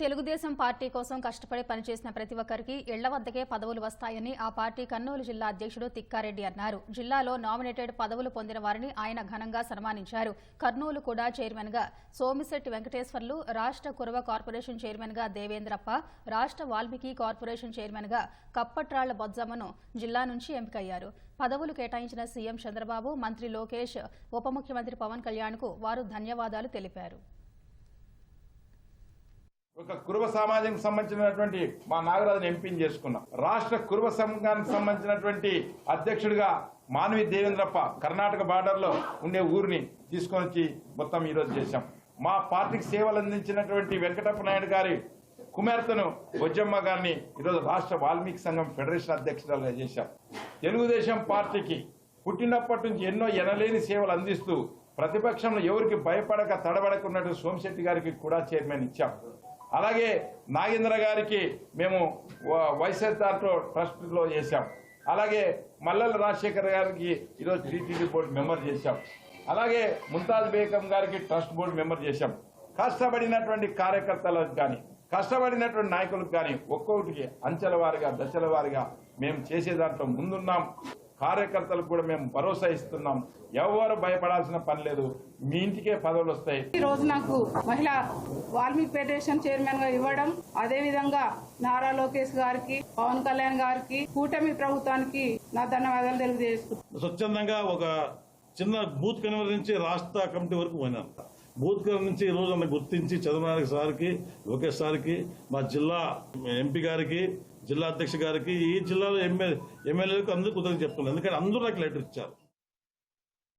Telugu Desam party కోసం కష్టపడి పనిచేసిన ప్రతి ఒక్కరికి ఇళ్ళ వద్దకే పదవులు వస్తాయని ఆ పార్టీ కర్నూలు జిల్లా అధ్యక్షుడు తిక్కారెడ్డి అన్నారు. జిల్లాలో నామినేటెడ్ పదవులు పొందిన వారిని ఆయన ఘనంగా సన్మానించారు. కర్నూలు కూడా చైర్మన్గా సోమిశెట్టి వెంకటేశ్వర్లు రాష్ట్ర కురవ కార్పొరేషన్ చైర్మన్గా దేవేంద్రప్ప రాష్ట్ర వాల్మీకి కార్పొరేషన్ చైర్మన్గా కప్పట్రాళ్ళ బొజ్జమ్మను జిల్లా నుంచి ఎంపికయ్యారు. పదవులు కేటాయించిన సీఎం చంద్రబాబు మంత్రి లోకేష్ ఉప ముఖ్యమంత్రి పవన్ కళ్యాణ్కు వారు ధన్యవాదాలు తెలిపారు. ఒక కురువ సమాజానికి సంబంధించినటువంటి మా నాగరాజుని ఎంపీని చేసుకున్నాం. రాష్ట్ర కురువ సంఘానికి సంబంధించినటువంటి అధ్యక్షుడిగా మానవి దేవేంద్రప్ప కర్ణాటక బార్డర్లో ఉండే ఊరిని తీసుకొని వచ్చి మొత్తం ఈరోజు చేశాం. మా పార్టీకి సేవలు అందించినటువంటి వెంకటప్ప నాయుడు గారి కుమార్తెను బొజ్జమ్మ గారిని ఈరోజు రాష్ట్ర వాల్మీకి సంఘం ఫెడరేషన్ అధ్యక్షురాలుగా చేశాం. తెలుగుదేశం పార్టీకి పుట్టినప్పటి నుంచి ఎన్నో ఎనలేని సేవలు అందిస్తూ ప్రతిపక్షంలో ఎవరికి భయపడక తడబడకున్నట్టు సోమశెట్టి గారికి కూడా చైర్మన్ ఇచ్చాం. అలాగే నాగేంద్ర గారికి మేము వైఎస్ఆర్తో ట్రస్ట్లో చేశాం. అలాగే మల్లెల రాజశేఖర్ గారికి ఈరోజు టీటీడీ బోర్డు మెంబర్ చేశాం. అలాగే ముంతాజ్ బేగం గారికి ట్రస్ట్ బోర్డు మెంబర్ చేశాం. కష్టపడినటువంటి కార్యకర్తలకు కానీ కష్టపడినటువంటి నాయకులకు కానీ ఒక్కొక్కటికి అంచెల వారిగా దశల వారిగా మేము చేసే దాంట్లో ముందున్నాం. కార్యకర్తలకు కూడా మేము భరోసా ఇస్తున్నాం. ఎవరు భయపడాల్సిన పని లేదు. మీ ఇంటికే పదవులు వస్తాయి. ఈ రోజు నాకు మహిళా వాల్మీకి ఫెడరేషన్ చైర్మన్గా ఇవ్వడం అదే విధంగా నారా లోకేష్ గారికి పవన్ కళ్యాణ్ గారికి కూటమి ప్రభుత్వానికి నా ధన్యవాదాలు తెలియజేసుకుంటున్నాను స్వచ్ఛందంగా ఒక చిన్న బూత్ కన్వీనర్ నుంచి రాష్ట్ర కమిటీ వరకు పోయినాను బూత్ కన్వీనర్ నుంచి ఈ రోజు నన్ను గుర్తించి చంద్రబాబు సార్కి లోకేష్ సార్కి మా జిల్లా ఎంపీ గారికి జిల్లా అధ్యక్ష గారికి ఈ జిల్లాలో ఎమ్మెల్యే ఎమ్మెల్యేలకు అందరూ కుదరని చెప్పుకున్నారు ఎందుకంటే అందరూ నాకు లెటర్ ఇచ్చారు.